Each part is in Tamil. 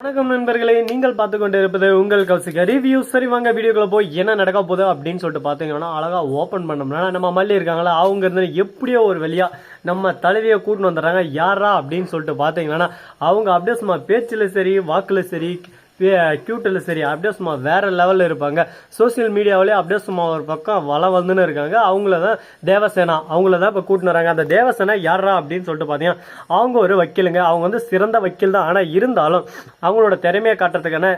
வணக்கம் நண்பர்களே நீங்கள் பார்த்து கொண்டு இருப்பது உங்கள் கௌசிக ரிவ்யூ சரி வாங்க வீடியோக்குள்ள போய் என்ன நடக்க போகுது அப்படின்னு சொல்லிட்டு பார்த்தீங்கன்னா அழகாக ஓப்பன் பண்ணோம்னா நம்ம மல்லி இருக்காங்களா அவங்க இருந்து எப்படியோ ஒரு வழியா நம்ம தலைவியை கூட்டின்னு வந்துடுறாங்க. யாரா அப்படின்னு சொல்லிட்டு பார்த்தீங்கன்னா அவங்க அப்படியே சும்மா பேச்சில் சரி வாக்கில் சரி க்யூட்டில் சரி. அப்படியே சும்மா வேறு லெவலில் இருப்பாங்க. சோசியல் மீடியாவிலே அப்படியே சும்மா ஒரு பக்கம் வள வந்துன்னு இருக்காங்க. அவங்கள தான் தேவசேனா. அவங்கள தான் இப்போ கூட்டின்னு வராங்க. அந்த தேவசேனா யாரா அப்படின்னு சொல்லிட்டு பார்த்தீங்கன்னா அவங்க ஒரு வக்கீலுங்க. அவங்க வந்து சிறந்த வக்கீல் தான். ஆனால் இருந்தாலும் அவங்களோட திறமையை காட்டுறதுக்கான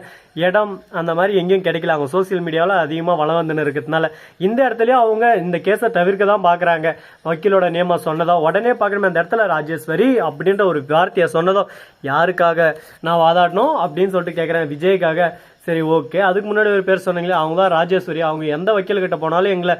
இடம் அந்த மாதிரி எங்கேயும் கிடைக்கல. அவங்க சோசியல் மீடியாவில் அதிகமாக வள வந்துன்னு இருக்கிறதுனால இந்த இடத்துலையும் அவங்க இந்த கேஸை தவிர்க்க தான் பார்க்குறாங்க வக்கீலோட நேமா சொன்னதோ உடனே பார்க்கணுமே அந்த இடத்துல ராஜேஸ்வரி அப்படின்ற ஒரு வார்த்தையை சொன்னதோ யாருக்காக நான் வாதாடணும் அப்படின்னு சொல்லிட்டு கேட்குறேன் விஜய்க்காக சரி ஓகே அதுக்கு முன்னாடி ஒரு பேர் சொன்னீங்களே அவங்க தான் ராஜேஸ்வரி. அவங்க எந்த வக்கீல்கிட்ட போனாலும் எங்களை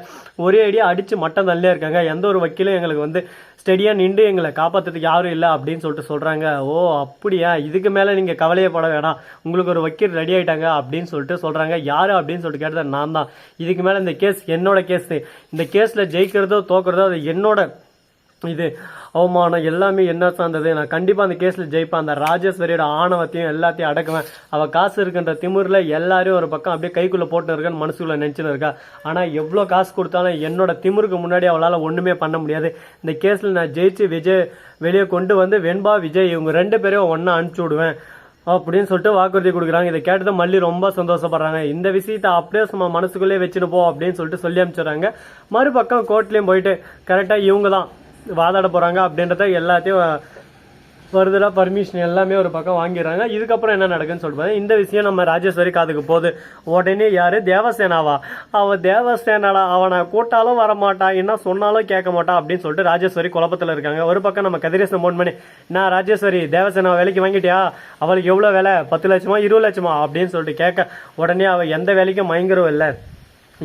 ஒரே அடியாக அடித்து மட்டம் தள்ளியே இருக்காங்க. எந்த ஒரு வக்கீலும் எங்களுக்கு வந்து ஸ்டெடியாக நின்று எங்களை காப்பாற்றுறதுக்கு யாரும் இல்லை அப்படின்னு சொல்லிட்டு சொல்கிறாங்க ஓ அப்படியா? இதுக்கு மேலே நீங்கள் கவலையப்பட வேணாம். உங்களுக்கு ஒரு வக்கீல் ரெடி ஆயிட்டாங்க அப்படின்னு சொல்லிட்டு சொல்கிறாங்க யார் அப்படின்னு சொல்லிட்டு கேட்டது நான் தான். இதுக்கு மேலே இந்த கேஸ் என்னோட கேஸ் இந்த கேஸில் ஜெயிக்கிறதோ தோக்கிறதோ அது என்னோட இது அவமானம் எல்லாமே என்ன சார்ந்தது? நான் கண்டிப்பாக அந்த கேஸில் ஜெயிப்பேன். அந்த ராஜேஸ்வரியோட ஆணவத்தையும் எல்லாத்தையும் அடக்குவேன். அவள் காசு இருக்குன்ற திமிரில் எல்லாரையும் ஒரு பக்கம் அப்படியே கைக்குள்ளே போட்டு இருக்கேன்னு மனசுக்குள்ளே நினச்சின்னு இருக்கா. ஆனால் எவ்வளோ காசு கொடுத்தாலும் என்னோட திமிருக்கு முன்னாடி அவளால் ஒன்றுமே பண்ண முடியாது. இந்த கேஸில் நான் ஜெயிச்சு விஜய் வெளியே கொண்டு வந்து வெண்பா விஜய் இவங்க ரெண்டு பேரையும் ஒன்றா அனுப்பிச்சி விடுவேன் அப்படின்னு சொல்லிட்டு வாக்குறுதி கொடுக்குறாங்க. இதை கேட்டது மல்லி ரொம்ப சந்தோஷப்படுறாங்க. இந்த விஷயத்தை அப்படியே நம்ம மனசுக்குள்ளே வச்சுன்னு போ அப்படின்னு சொல்லிட்டு சொல்லி அனுப்பிச்சிடுறாங்க. மறுபக்கம் கோர்ட்லேயும் போயிட்டு கரெக்டாக இவங்க தான் வாதாட போகிறாங்க அப்படின்றத எல்லாத்தையும் ஃபர்தராக பர்மிஷன் எல்லாமே ஒரு பக்கம் வாங்கிடுறாங்க. இதுக்கப்புறம் என்ன நடக்குன்னு சொல்லிட்டு இந்த விஷயம் நம்ம ராஜேஸ்வரி காதுக்கு போகுது. உடனே யார்? தேவசேனாவா? அவள் தேவசேனாடா. அவனை கூட்டாலும் வரமாட்டான் என்ன சொன்னாலும் கேட்க மாட்டான் அப்படின்னு சொல்லிட்டு ராஜேஸ்வரி குழப்பத்தில் இருக்காங்க. ஒரு பக்கம் நம்ம கதிரேசன் ஃபோன் பண்ணி நான் ராஜேஸ்வரி தேவசேனா வேலைக்கு வாங்கிட்டியா? அவளுக்கு எவ்வளோ வேலை? பத்து லட்சமா? இருபது லட்சமா? அப்படின்னு சொல்லிட்டு கேட்க உடனே அவள் எந்த வேலைக்கும் மயங்கரும் இல்லை.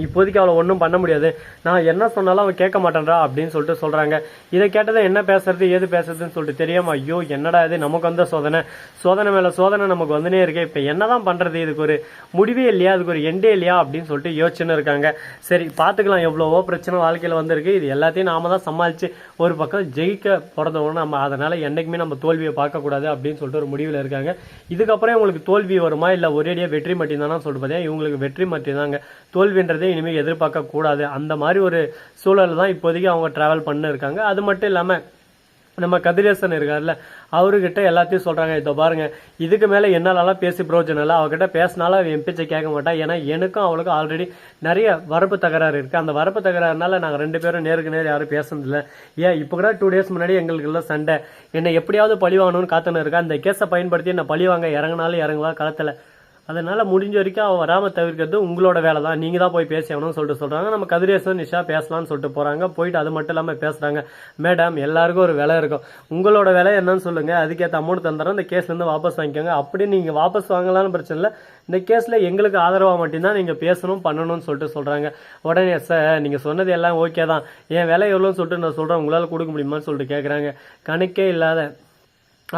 இப்போதைக்கு அவளை ஒன்றும் பண்ண முடியாது. நான் என்ன சொன்னாலும் அவன் கேட்க மாட்டேன்றா அப்படின்னு சொல்லிட்டு சொல்கிறாங்க இதை கேட்டதை என்ன பேசுறது ஏது பேசுறதுன்னு சொல்லிட்டு தெரியாமல் ஐயோ என்னடா இது? நமக்கு வந்த சோதனை. சோதனை மேலே சோதனை நமக்கு வந்துனே இருக்கு. இப்போ என்னதான் பண்ணுறது இதுக்கு ஒரு முடிவே இல்லையா? அதுக்கு ஒரு எண்டே இல்லையா? அப்படின்னு சொல்லிட்டு யோசிச்சுன்னு இருக்காங்க. சரி பார்த்துக்கலாம். எவ்வளவோ பிரச்சனை வாழ்க்கையில் வந்திருக்கு. இது எல்லாத்தையும் நாம தான் சமாளித்து ஒரு பக்கம் ஜெயிக்க பிறந்தவங்க நம்ம அதனால் என்றைக்குமே நம்ம தோல்வியை பார்க்கக்கூடாது அப்படின்னு சொல்லிட்டு ஒரு முடிவில் இருக்காங்க. இதுக்கப்புறம் இவங்களுக்கு தோல்வி வருமா? இல்லை ஒரேடியாக வெற்றி மட்டும்தானா சொல்லிட்டு பார்த்தீங்கன்னா இவங்களுக்கு வெற்றி மட்டும்தாங்க தோல்வின்றது இனிமேல் எதிர்பார்க்கக்கூடாது அந்த மாதிரி ஒரு சூழல் தான் இப்போதைக்கு அவங்க ட்ராவல் பண்ண இருக்காங்க அது மட்டும் இல்லாமல் நம்ம கதிரேசன் இருக்கார்ல அவர்கிட்ட எல்லாத்தையும் சொல்கிறாங்க இதோ பாருங்க இதுக்கு மேலே என்னாலலாம் பேசி பிரயோஜனம் இல்லை. அவகிட்ட பேசினாலும் அவன் எம்பிச்சை பேச்சை கேட்க மாட்டான். ஏன்னா எனக்கும் அவளுக்கும் ஆல்ரெடி நிறைய வரப்பு தகராறு இருக்குது அந்த வரப்பு தகராறுனால நாங்கள் ரெண்டு பேரும் நேருக்கு நேர் யாரும் பேசுனதில்லை ஏன் இப்போ கூட டூ டேஸ் முன்னாடி எங்களுக்கு எல்லாம் சண்டை. என்னை எப்படியாவது பழி வாங்கணும்னு காத்துன்னு இருக்கா? அந்த கேஸை பயன்படுத்தி என்னை பழி வாங்க இறங்கினாலும் இறங்குவா களத்தில் அதனால முடிஞ்ச வரைக்கும் அவன் வராமல் தவிர்க்கிறது உங்களோட வேலை தான். நீங்கள் தான் போய் பேசி ஆகணும்னு சொல்லிட்டு சொல்கிறாங்க நம்ம கதிரேசன் நிஷா பேசலாம்னு சொல்லிட்டு போகிறாங்க போயிட்டு அது மட்டும் இல்லாமல் பேசுகிறாங்க மேடம் எல்லாருக்கும் ஒரு விலை இருக்கும். உங்களோட விலை என்னன்னு சொல்லுங்கள் அதுக்கேற்ற அமௌண்ட் தந்துடுறோம் இந்த கேஸ்லேருந்து வாபஸ் வாங்கிக்கோங்க. அப்படி நீங்கள் வாபஸ் வாங்கலாம்னு பிரச்சனை இல்லை. இந்த கேஸில் எங்களுக்கு ஆதரவாக மட்டும்தான் நீங்கள் பேசணும் பண்ணணும்னு சொல்லிட்டு சொல்கிறாங்க உடனே சார் நீங்கள் சொன்னது எல்லாம் ஓகே தான். என் விலை எவ்வளோன்னு சொல்லிட்டு நான் சொல்கிறேன் உங்களால் கொடுக்க முடியுமான்னு சொல்லிட்டு கேட்குறாங்க கணக்கே இல்லாத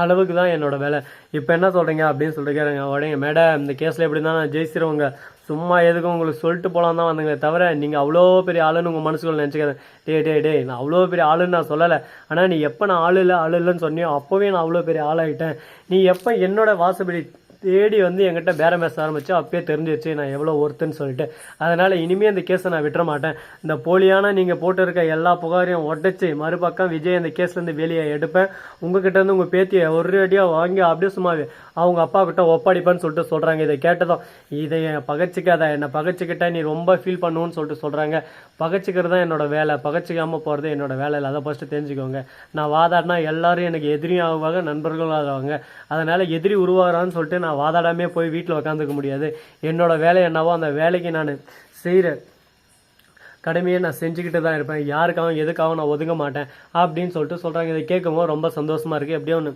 அளவுக்கு தான் என்னோட வேலை. இப்போ என்ன சொல்கிறீங்க அப்படின்னு சொல்லிட்டு கேட்குறாங்க உடனே மேடம் இந்த கேஸில் எப்படி தான் நான் ஜெயிச்சிருவங்க. சும்மா எதுக்கும் உங்களுக்கு சொல்லிட்டு போகலாம் தான் வந்தீங்களே தவிர நீங்கள் அவ்வளோ பெரிய ஆளுன்னு உங்கள் மனசுக்குள்ள நினச்சிக்கிறேன் டே டே டே நான் அவ்வளோ பெரிய ஆளுன்னு நான் சொல்லலை. ஆனால் நீ எப்போ நான் ஆளு இல்லை ஆளு இல்லைன்னு சொன்னியோ அப்போவே நான் அவ்வளோ பெரிய ஆளாகிட்டேன் நீ எப்போ என்னோட வாசப்படி தேடி வந்து என்கிட்ட பேரம் பேச ஆரம்பிச்சு அப்பயே தெரிஞ்சிருச்சு நான் எவ்வளோ ஒருத்துன்னு சொல்லிட்டு. அதனால் இனிமேல் இந்த கேஸை நான் விட்டுற மாட்டேன். இந்த போலியான நீங்கள் போட்டிருக்க எல்லா புகாரையும் உடச்சி மறுபக்கம் விஜய் அந்த கேஸ்லேருந்து வெளியே எடுப்பேன். உங்ககிட்ட இருந்து உங்கள் பேத்தியை ஒரு அடியாக வாங்கி அப்படியே சும்மா அவங்க அப்பா கிட்ட ஒப்படைப்பேன்னு சொல்லிட்டு சொல்கிறாங்க இதை கேட்டதும் இதை பகச்சிக்காத என்னை பகச்சிக்கிட்ட நீ ரொம்ப ஃபீல் பண்ணுவோன்னு சொல்லிட்டு சொல்கிறாங்க பகச்சிக்கிறது தான் என்னோட வேலை. பகச்சிக்காமல் போகிறது என்னோட வேலை இல்லை. அதை ஃபஸ்ட்டு தெரிஞ்சுக்கோங்க. நான் வாதாடினா எல்லாரும் எனக்கு எதிரியும் ஆகுவாங்க நண்பர்களும் ஆகுவாங்க அதனால் எதிரி உருவாகிறான்னு சொல்லிட்டு நான் நான் வாதாடாமே போய் வீட்டில் உட்காந்துக்க முடியாது. என்னோடய வேலை என்னவோ அந்த வேலைக்கு நான் செய்கிற கடமையை நான் செஞ்சுக்கிட்டு தான் இருப்பேன். யாருக்காகவும் எதுக்காகவும் நான் ஒதுங்க மாட்டேன் அப்படின்னு சொல்லிட்டு சொல்கிறாங்க இதை கேட்கும்போது ரொம்ப சந்தோஷமாக இருக்குது எப்படியோ ஒன்று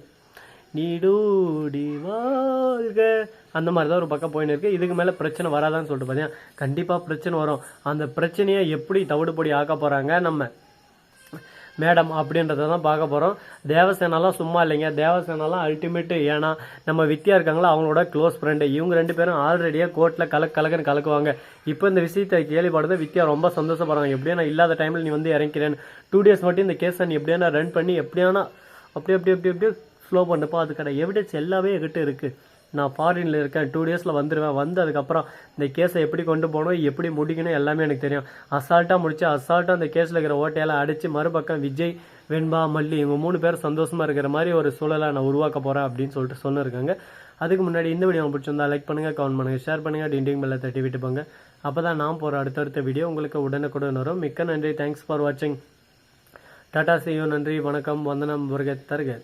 நீடூடி வாழ்க. அந்த மாதிரி தான் ஒரு பக்கம் போயின்னு இருக்கு. இதுக்கு மேலே பிரச்சனை வராதான்னு சொல்லிட்டு பார்த்தீங்கன்னா கண்டிப்பாக பிரச்சனை வரும். அந்த பிரச்சனையை எப்படி தவிடுபடி ஆக்க போகிறாங்க நம்ம மேடம் அப்படின்றத தான் பார்க்க போகிறோம் தேவசேனாலாம் சும்மா இல்லைங்க. தேவசேனாலாம் அல்டிமேட்டு ஏன்னா நம்ம வித்யா இருக்காங்களா அவங்களோட க்ளோஸ் ஃப்ரெண்டு இவங்க ரெண்டு பேரும் ஆல்ரெடியாக கோர்ட்டில் கலக்கு கலக்குன்னு கலக்குவாங்க. இப்போ இந்த விஷயத்தை கேள்விப்படுறது வித்யா ரொம்ப சந்தோஷப்படுறாங்க. எப்படியா நான் இல்லாத டைமில் நீ வந்து இறங்கிறேன் டூ டேஸ் மட்டும் இந்த கேஸை நீ எப்படியானா ரன் பண்ணி எப்படியானா அப்படி அப்படி அப்படி அப்படியே ஸ்லோ பண்ணப்போ அதுக்கான எவிடன்ஸ் எல்லாமே எங்கிட்ட இருக்குது நான் ஃபாரினில் இருக்கேன் டூ டேஸில் வந்துடுவேன் வந்து அதுக்கப்புறம் இந்த கேஸை எப்படி கொண்டு போகணும் எப்படி முடிக்கணும் எல்லாமே எனக்கு தெரியும். அசால்ட்டாக முடிச்சு அசால்ட்டாக அந்த கேஸில் இருக்கிற ஓட்டையெல்லாம் அடித்து மறுபக்கம் விஜய் வெண்பா மல்லி இவங்க மூணு பேர் சந்தோஷமாக இருக்கிற மாதிரி ஒரு சூழலை நான் உருவாக்க போகிறேன் அப்படின்னு சொல்லிட்டு சொன்னிருக்காங்க. அதுக்கு முன்னாடி இந்த வீடியோ பிடிச்சிருந்தா லைக் பண்ணுங்கள் கமெண்ட் பண்ணுங்கள் ஷேர் பண்ணுங்கள் டிண்டிங் பெல்ல தட்டி விட்டு போங்க. அப்போ தான் நான் போகிற அடுத்தடுத்த வீடியோ உங்களுக்கு உடனுக்குடன் வரும். மிக்க நன்றி. தேங்க்ஸ் ஃபார் வாட்சிங் டாடா செய்யும் நன்றி. வணக்கம். வந்தனம். முருகத் தருக.